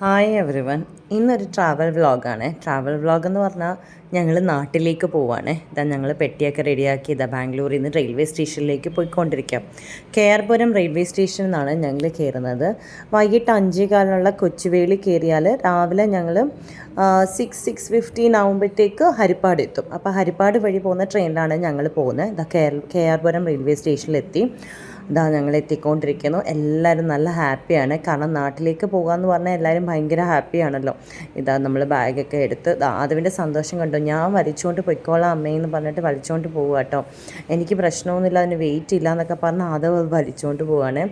Hi everyone ഇന്നൊരു travel വ്ളോഗാണ് travel vlog എന്ന് പറഞ്ഞാൽ ഞങ്ങൾ നാട്ടിലേക്ക് പോവാണ്. ഇതാ ഞങ്ങൾ പെട്ടിയൊക്കെ റെഡിയാക്കി ഇതാ ബാംഗ്ലൂരിൽ നിന്ന് റെയിൽവേ സ്റ്റേഷനിലേക്ക് പോയിക്കൊണ്ടിരിക്കാം. കെ ആർ പുരം റെയിൽവേ സ്റ്റേഷനിൽ നിന്നാണ് ഞങ്ങൾ കയറുന്നത് വൈകിട്ട് അഞ്ചേ കാലിനുള്ള കൊച്ചുവേളി കയറിയാൽ രാവിലെ ഞങ്ങൾ സിക്സ് സിക്സ് ഫിഫ്റ്റീൻ ആകുമ്പോഴത്തേക്ക് ഹരിപ്പാട് എത്തും. അപ്പോൾ ഹരിപ്പാട് വഴി പോകുന്ന ട്രെയിനിലാണ് ഞങ്ങൾ പോകുന്നത് ഇതാ K R K R Puram railway സ്റ്റേഷനിലെത്തി ഇതാ ഞങ്ങൾ എത്തിക്കൊണ്ടിരിക്കുന്നു. എല്ലാവരും നല്ല ഹാപ്പിയാണ്. കാരണം നാട്ടിലേക്ക് പോകാമെന്ന് പറഞ്ഞാൽ എല്ലാവരും ഭയങ്കര ഹാപ്പിയാണല്ലോ. ഇതാ നമ്മൾ ബാഗൊക്കെ എടുത്ത് ആദവിന്റെ സന്തോഷം കണ്ടു. ഞാൻ വലിച്ചുകൊണ്ട് പൊയ്ക്കോളാം അമ്മയെന്ന് പറഞ്ഞിട്ട് വലിച്ചുകൊണ്ട് പോവുക കേട്ടോ. എനിക്ക് പ്രശ്നമൊന്നുമില്ല അതിന് വെയിറ്റ് ഇല്ല എന്നൊക്കെ പറഞ്ഞ് ആദവ് വലിച്ചുകൊണ്ട് പോവുകയാണ്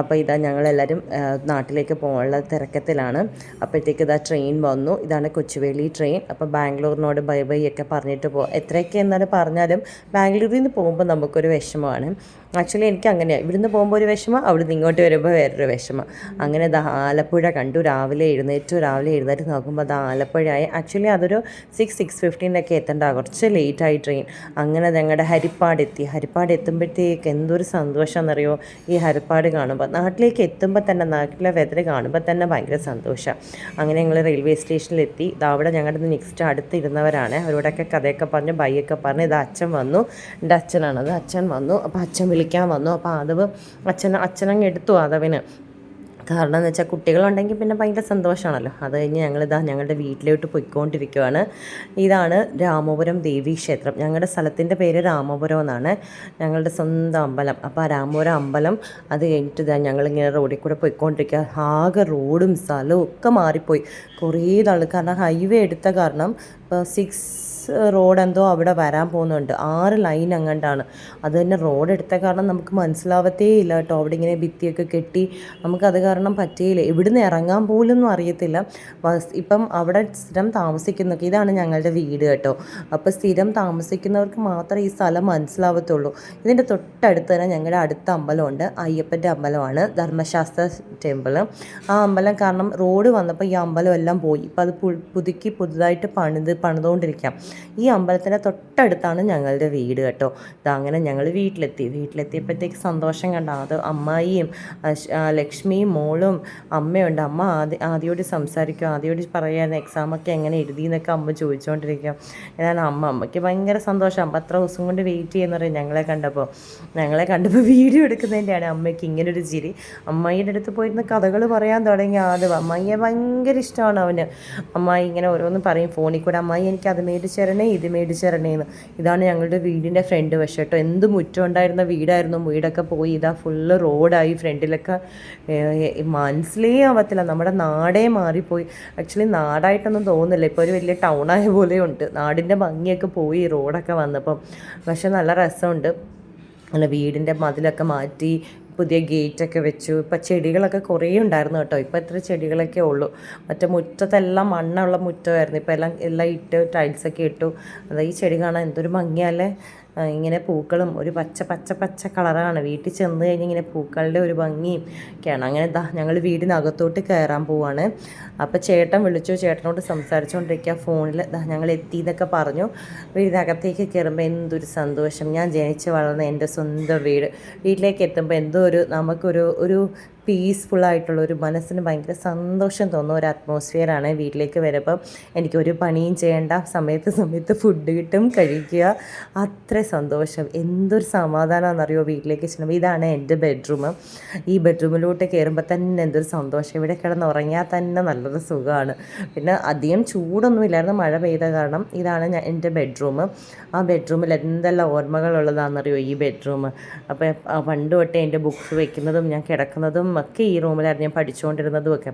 അപ്പോൾ ഇതാ ഞങ്ങളെല്ലാവരും നാട്ടിലേക്ക് പോകാനുള്ള തിരക്കത്തിലാണ്. അപ്പോഴത്തേക്ക് ഇതാ ട്രെയിൻ വന്നു. ഇതാണ് കൊച്ചുവേളി ട്രെയിൻ അപ്പോൾ ബാംഗ്ലൂരിനോട് ബൈ ബൈ ഒക്കെ പറഞ്ഞിട്ട് പോകാം എത്രയൊക്കെ എന്നാലും പറഞ്ഞാലും ബാംഗ്ലൂരിൽ നിന്ന് പോകുമ്പോൾ നമുക്കൊരു വിഷമമാണ്. ആക്ച്വലി എനിക്ക് അങ്ങനെയാണ് ഇവിടുന്ന് പോകുമ്പോൾ ഒരു വിഷമം അവിടുന്ന് ഇങ്ങോട്ട് വരുമ്പോൾ വേറൊരു വിഷമം. അങ്ങനെ ദാ ആലപ്പുഴ കണ്ടു രാവിലെ എഴുന്നേറ്റു. രാവിലെ എഴുന്നേറ്റ് നോക്കുമ്പോൾ അത് ആലപ്പുഴയായി. ആക്ച്വലി അതൊരു സിക്സ് സിക്സ് ഫിഫ്റ്റീനൊക്കെ എത്തേണ്ട കുറച്ച് ലേറ്റായി ട്രെയിൻ അങ്ങനെ ഞങ്ങളുടെ ഹരിപ്പാട് എത്തി. ഹരിപ്പാട് എത്തുമ്പോഴത്തേക്ക് എന്തൊരു സന്തോഷം എന്നറിയോ ഈ ഹരിപ്പാട് കാണുമ്പോൾ നാട്ടിലേക്ക് എത്തുമ്പോൾ തന്നെ നാട്ടിലെ വെതർ കാണുമ്പോൾ തന്നെ ഭയങ്കര സന്തോഷം. അങ്ങനെ ഞങ്ങൾ റെയിൽവേ സ്റ്റേഷനിലെത്തി അവിടെ ഞങ്ങളുടെ നെക്സ്റ്റ് അടുത്തിരുന്നവരാണ്. അവരോടൊക്കെ കഥയൊക്കെ പറഞ്ഞ് ബൈയൊക്കെ പറഞ്ഞ് ഇത് അച്ഛൻ വന്നു. എന്റെ അച്ഛനാണത് അച്ഛൻ വന്നു. അപ്പോൾ അച്ഛൻ വിളിക്കാൻ വന്നു. അപ്പോൾ ആദവ് അച്ഛൻ അച്ഛനങ്ങ് എടുത്തു ആദവിന് കാരണം എന്ന് വെച്ചാൽ കുട്ടികളുണ്ടെങ്കിൽ പിന്നെ ഭയങ്കര സന്തോഷമാണല്ലോ അത് കഴിഞ്ഞ് ഞങ്ങളിതാ ഞങ്ങളുടെ വീട്ടിലോട്ട് പോയിക്കൊണ്ടിരിക്കുകയാണ് ഇതാണ് രാമപുരം ദേവീ ക്ഷേത്രം. ഞങ്ങളുടെ സ്ഥലത്തിന്റെ പേര് രാമപുരം എന്നാണ്. ഞങ്ങളുടെ സ്വന്തം അമ്പലം. അപ്പോൾ ആ രാമപുരം അമ്പലം അത് കഴിഞ്ഞിട്ട് ഇതാ ഞങ്ങളിങ്ങനെ റോഡിൽ കൂടെ പോയിക്കൊണ്ടിരിക്കുക ആകെ റോഡും സ്ഥലവും ഒക്കെ മാറിപ്പോയി. കുറേ നാൾ കാരണം ഹൈവേ എടുത്ത കാരണം ഇപ്പോൾ സിക്സ് റോഡ് എന്തോ അവിടെ വരാൻ പോകുന്നുണ്ട്. ആറ് ലൈൻ അങ്ങോട്ടാണ് അത് തന്നെ റോഡ് എടുത്ത കാരണം നമുക്ക് മനസ്സിലാവത്തേ ഇല്ല കേട്ടോ. അവിടെ ഇങ്ങനെ ഭിത്തിയൊക്കെ കെട്ടി. നമുക്കത് കാരണം പറ്റിയില്ല. ഇവിടുന്ന് ഇറങ്ങാൻ പോലും അറിയത്തില്ല. ഇപ്പം അവിടെ സ്ഥിരം താമസിക്കുന്നൊക്കെ ഇതാണ് ഞങ്ങളുടെ വീട് കേട്ടോ. അപ്പോൾ സ്ഥിരം താമസിക്കുന്നവർക്ക് മാത്രമേ ഈ സ്ഥലം മനസ്സിലാവത്തുള്ളൂ. ഇതിന്റെ തൊട്ടടുത്ത് തന്നെ ഞങ്ങളുടെ അടുത്ത അമ്പലമുണ്ട്. അയ്യപ്പന്റെ അമ്പലമാണ്. ധർമ്മശാസ്ത്ര ടെമ്പിൾ. ആ അമ്പലം കാരണം റോഡ് വന്നപ്പോൾ ഈ അമ്പലം എല്ലാം പോയി. ഇപ്പോൾ അത് പുതുക്കി പുതുതായിട്ട് പണിത് പണിതുകൊണ്ടിരിക്കാം. ഈ അമ്പലത്തിന്റെ തൊട്ടടുത്താണ് ഞങ്ങളുടെ വീട് കേട്ടോ. അങ്ങനെ ഞങ്ങൾ വീട്ടിലെത്തി. വീട്ടിലെത്തിയപ്പോഴത്തേക്ക് സന്തോഷം കണ്ട. അത് അമ്മായിയും ലക്ഷ്മിയും മോളും അമ്മയുണ്ട്. അമ്മ ആദ്യ ആദ്യോട് സംസാരിക്കും. ആദ്യോട് പറയാൻ എക്സാമൊക്കെ എങ്ങനെ എഴുതി എന്നൊക്കെ അമ്മ ചോദിച്ചുകൊണ്ടിരിക്കും ഏതാണ് അമ്മ അമ്മയ്ക്ക് ഭയങ്കര സന്തോഷം. അമ്മ അത്ര ദിവസം കൊണ്ട് വെയിറ്റ് ചെയ്യുന്ന പറയും. ഞങ്ങളെ കണ്ടപ്പോൾ ഞങ്ങളെ കണ്ടപ്പോൾ വീഡിയോ എടുക്കുന്നതിന്റെയാണ് അമ്മയ്ക്ക് ഇങ്ങനൊരു ചിരി. അമ്മായിയുടെ അടുത്ത് പോയിരുന്ന കഥകൾ പറയാൻ തുടങ്ങി ആദ്യം അമ്മായിയെ ഭയങ്കര ഇഷ്ടമാണ് അവന്. അമ്മായി ഇങ്ങനെ ഓരോന്ന് പറയും. ഫോണിൽ കൂടെ അമ്മായി എനിക്ക് അത് മേടിച്ച് തരണേ ഇത് മേടിച്ച് തരണേന്ന് ഇതാണ് ഞങ്ങളുടെ വീടിന്റെ ഫ്രണ്ട് വശം കേട്ടോ. എന്ത് മുറ്റം ഉണ്ടായിരുന്ന വീടായിരുന്നു. വീടൊക്കെ പോയി ഇതാ ഫുള്ള് റോഡായി ഫ്രണ്ടിലൊക്കെ മനസ്സിലേ ആവത്തില്ല നമ്മുടെ നാടേ മാറിപ്പോയി. ആക്ച്വലി നാടായിട്ടൊന്നും തോന്നുന്നില്ല. ഇപ്പോൾ ഒരു വലിയ ടൗണായ പോലെ ഉണ്ട് നാടിന്റെ ഭംഗിയൊക്കെ പോയി റോഡൊക്കെ വന്നപ്പം. പക്ഷെ നല്ല രസമുണ്ട്. നല്ല വീടിന്റെ മതിലൊക്കെ മാറ്റി പുതിയ ഗേറ്റൊക്കെ വെച്ചു. ഇപ്പം ചെടികളൊക്കെ കുറേ ഉണ്ടായിരുന്നു കേട്ടോ. ഇപ്പം ഇത്ര ചെടികളൊക്കെ ഉള്ളൂ. മറ്റേ മുറ്റത്തെല്ലാം മണ്ണുള്ള മുറ്റമായിരുന്നു. ഇപ്പം എല്ലാം എല്ലാം ഇട്ട് ടൈൽസൊക്കെ ഇട്ടു. അതായത് ഈ ചെടി കാണാൻ എന്തൊരു ഭംഗിയല്ലേ? ഇങ്ങനെ പൂക്കളും ഒരു പച്ച പച്ച പച്ച കളറാണ്. വീട്ടിൽ ചെന്ന് കഴിഞ്ഞ് ഇങ്ങനെ പൂക്കളുടെ ഒരു ഭംഗിയും ഒക്കെയാണ്. അങ്ങനെ ദാ ഞങ്ങൾ വീടിനകത്തോട്ട് കയറാൻ പോവാണ്. അപ്പോൾ ചേട്ടൻ വിളിച്ചു. ചേട്ടനോട് സംസാരിച്ചുകൊണ്ടിരിക്കുക ഫോണിൽ ദാ ഞങ്ങൾ എത്തി എന്നൊക്കെ പറഞ്ഞു. വീടിനകത്തേക്ക് കയറുമ്പോൾ എന്തൊരു സന്തോഷം. ഞാൻ ജനിച്ച് വളർന്ന എന്റെ സ്വന്തം വീട്. വീട്ടിലേക്ക് എത്തുമ്പോൾ എന്തോ ഒരു നമുക്കൊരു ഒരു പീസ്ഫുൾ ആയിട്ടുള്ള ഒരു മനസ്സിന് ഭയങ്കര സന്തോഷം തോന്നുന്ന ഒരു അറ്റ്മോസ്ഫിയറാണ് വീട്ടിലേക്ക് വരുമ്പം. എനിക്കൊരു പണിയും ചെയ്യേണ്ട സമയത്ത് സമയത്ത് ഫുഡ് കിട്ടും കഴിക്കുക. അത്ര സന്തോഷം. എന്തൊരു സമാധാനമാണെന്നറിയോ? വീട്ടിലേക്ക് ചെല്ലുമ്പോൾ ഇതാണ് എന്റെ ബെഡ്റൂം ഈ ബെഡ്റൂമിലോട്ട് കയറുമ്പോൾ തന്നെ എന്തൊരു സന്തോഷം. ഇവിടെ കിടന്ന് ഉറങ്ങിയാൽ തന്നെ നല്ലൊരു സുഖമാണ്. പിന്നെ അധികം ചൂടൊന്നും ഇല്ലായിരുന്നു. മഴ പെയ്ത കാരണം ഇതാണ് ഞാൻ എന്റെ ബെഡ്റൂം ആ ബെഡ്റൂമിൽ എന്തെല്ലാം ഓർമ്മകളുള്ളതാണെന്നറിയോ ഈ ബെഡ്റൂം അപ്പോൾ പണ്ട് തൊട്ടേ എന്റെ ബുക്സ് വയ്ക്കുന്നതും ഞാൻ കിടക്കുന്നതും ഒക്കെ ഈ റൂമിലായിരുന്നു ഞാൻ പഠിച്ചുകൊണ്ടിരുന്നതും ഒക്കെ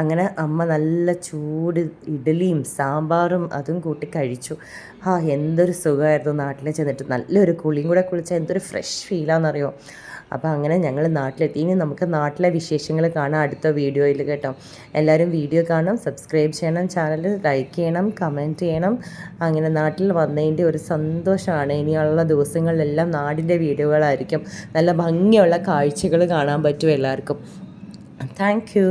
അങ്ങനെ അമ്മ നല്ല ചൂട് ഇഡലിയും സാമ്പാറും അതും കൂട്ടി കഴിച്ചു. ആ എന്തൊരു സുഖമായിരുന്നു നാട്ടിൽ ചെന്നിട്ട്. നല്ലൊരു കുളിയും കൂടെ കുളിച്ചാൽ എന്തൊരു ഫ്രഷ് ഫീലാണെന്നറിയോ അപ്പോൾ അങ്ങനെ ഞങ്ങൾ നാട്ടിലെത്തി. ഇനി നമുക്ക് നാട്ടിലെ വിശേഷങ്ങൾ കാണാം അടുത്ത വീഡിയോയിൽ കേട്ടോ. എല്ലാവരും വീഡിയോ കാണണം സബ്സ്ക്രൈബ് ചെയ്യണം ചാനൽ ലൈക്ക് ചെയ്യണം കമന്റ് ചെയ്യണം. അങ്ങനെ നാട്ടിൽ വന്നതിന്റെ ഒരു സന്തോഷമാണ്. ഇനിയുള്ള ദിവസങ്ങളിലെല്ലാം നാടിന്റെ വീഡിയോകളായിരിക്കും നല്ല ഭംഗിയുള്ള കാഴ്ചകൾ കാണാൻ പറ്റും എല്ലാവർക്കും. இருக்கும் தேங்க்யூ